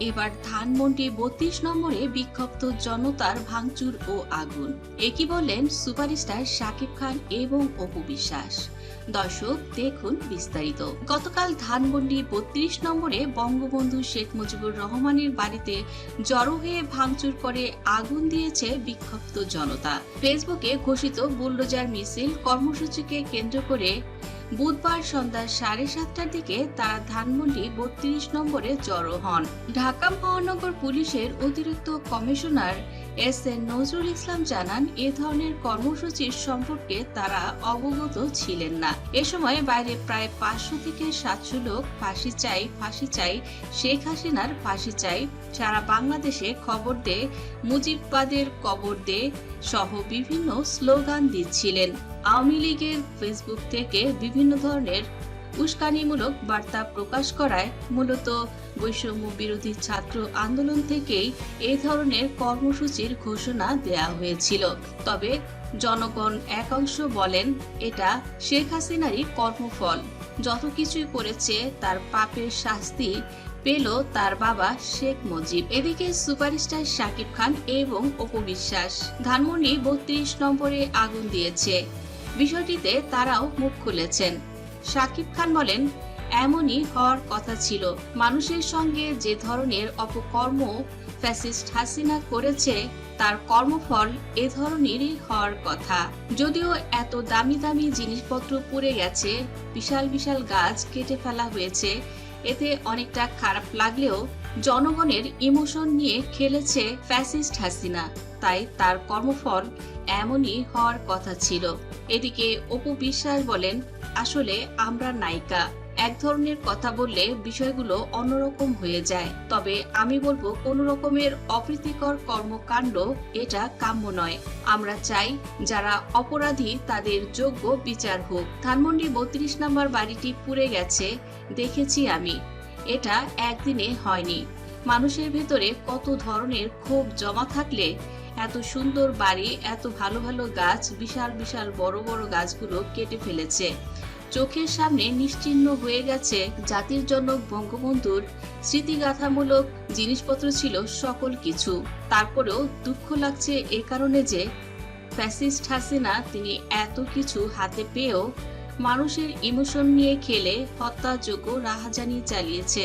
এবার ধানমন্ডি বত্রিশ নম্বরে বিক্ষুব্ধ জনতার ভাঙচুর ও আগুন। একই বললেন সুপারস্টার শাকিব খান এবং অপু বিশ্বাস। দর্শক, দেখুন বিস্তারিত। গতকাল ধানমন্ডি বত্রিশ নম্বরে বঙ্গবন্ধু শেখ মুজিবুর রহমানের বাড়িতে জড়ো হয়ে ভাঙচুর করে আগুন দিয়েছে বিক্ষুব্ধ জনতা। ফেসবুকে ঘোষিত বুলডোজার মিছিল কর্মসূচিকে কেন্দ্র করে বুধবার সন্ধ্যা সাড়ে সাতটার দিকে তারা ধানমন্ডি বত্রিশ নম্বরে জড়ো হন। ঢাকা মহানগর পুলিশের অতিরিক্ত commissioner S N Nazrul Islam জানান, এ ধরনের কর্মসূচির সম্পর্কে তারা অবগত ছিলেন না। এ সময় বাইরে প্রায় পাঁচশো থেকে সাতশো লোক ফাঁসি চাই ফাঁসি চাই শেখ হাসিনার ফাঁসি চাই সারা বাংলাদেশে খবর দে, মুজিববাদের কবর দে সহ বিভিন্ন স্লোগান দিচ্ছিলেন। আওয়ামী লীগের ফেসবুক থেকে বিভিন্ন ধরনের উস্কানিমূলক বার্তা প্রকাশ করায় মূলত বৈষম্য বিরোধী ছাত্র আন্দোলন থেকেই এই ধরনের কর্মসূচির ঘোষণা দেয়া হয়েছিল। তবে জনগণ একাংশ বলেন, এটা শেখ হাসিনারই কর্মফল। যত কিছুই করেছে, তার পাপের শাস্তি পেল তার বাবা শেখ মুজিব। এদিকে সুপারস্টার শাকিব খান এবং অপবিশ্বাস ধানমন্ডি বত্রিশ নম্বরে আগুন দিয়েছে। বিষয়টিতে তারাও মুখ খুলেছেন। শাকিব খান বলেন, এমনই হওয়ার কথা ছিল। মানুষের সঙ্গে যে ধরনের অপকর্ম ফ্যাসিস্ট হাসিনা করেছে, তার কর্মফল এ ধরনেরই হওয়ার কথা। যদিও এত দামি দামি জিনিসপত্র পুড়ে গেছে, বিশাল বিশাল গাছ কেটে ফেলা হয়েছে, এতে অনেকটা খারাপ লাগলেও জনগণের ইমোশন নিয়ে খেলেছে ফ্যাসিস্ট হাসিনা। তাই তার কর্মফল এমনই হওয়ার কথা ছিল। এদিকে অপু বিশ্বাস বলেন আসলে আমরা নায়িকা। এক ধরনের কথা বললে বিষয়গুলো অন্যরকম হয়ে যায়। তবে আমি বলব কোনো রকমের অপ্রীতিকর কর্মকাণ্ড এটা কাম্য নয়। আমরা চাই যারা অপরাধী তাদের যোগ্য বিচার হোক। ধানমন্ডি বত্রিশ নম্বর বাড়িটি পুড়ে গেছে, দেখেছি আমি। এটা একদিনে হয়নি। মানুষের ভেতরে কত ধরনের ক্ষোভ জমা থাকলে এত সুন্দর বাড়ি, এত ভালো ভালো গাছ, বিশাল বিশাল বড় বড় গাছগুলো কেটে ফেলেছে। চোখের সামনে নিশ্চিহ্ন হয়ে গেছে জাতির জন্য বঙ্গবন্ধুর স্মৃতিগাথামূলক জিনিসপত্র ছিল সকল কিছু। তারপরেও দুঃখ লাগছে এ কারণে যে ফ্যাসিস্ট হাসিনা তিনি এত কিছু হাতে পেয়েও মানুষের ইমোশন নিয়ে খেলে হত্যাযোগ্য রাহাজানি চালিয়েছে।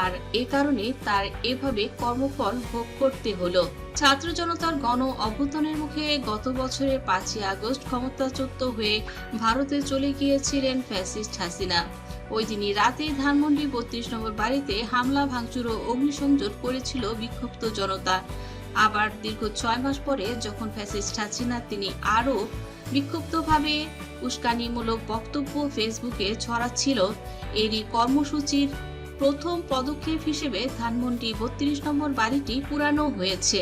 আর এ কারণে তার এভাবে কর্মফল ভোগ করতে হলো। ছাত্র জনতার গণ অভ্যুত্থানের মুখে গত বছরের পাঁচই আগস্ট ক্ষমতাচ্যুত হয়ে ভারতে চলে গিয়েছিলেন ফ্যাসিস্ট হাসিনা। ওই দিনই রাতে ধানমন্ডি বত্রিশ নম্বর বাড়িতে হামলা, ভাঙচুর ও অগ্নিসংযোগ করেছিল বিক্ষুব্ধ জনতা। আবার দীর্ঘ ছয় মাস পরে যখন ফ্যাসিস্ট হাসিনা তিনি আরও বিক্ষুব্ধভাবে উস্কানিমূলক বক্তব্য ফেসবুকে ছড়াচ্ছিল, এরই কর্মসূচির প্রথম পদক্ষেপ হিসেবে ধানমন্ডি বত্রিশ নম্বর বাড়িটি পুরানো হয়েছে।